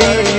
படி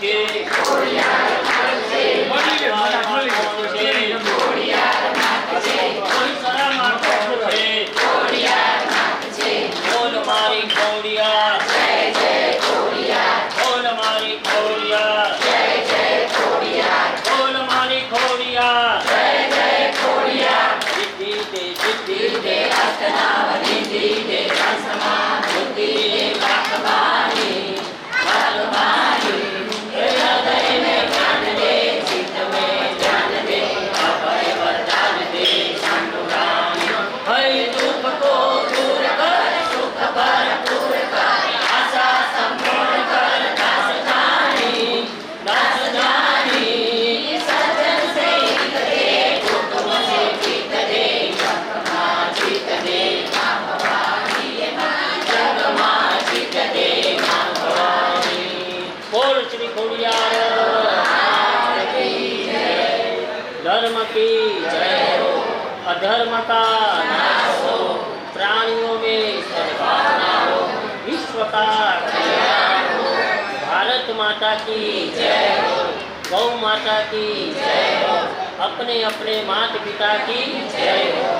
Ok. अधर्म का नाश हो प्राणियों में सद्भावना हो विश्व का भारत माता की जय हो। गौ माता की जय हो। अपने अपने माता पिता की जय हो।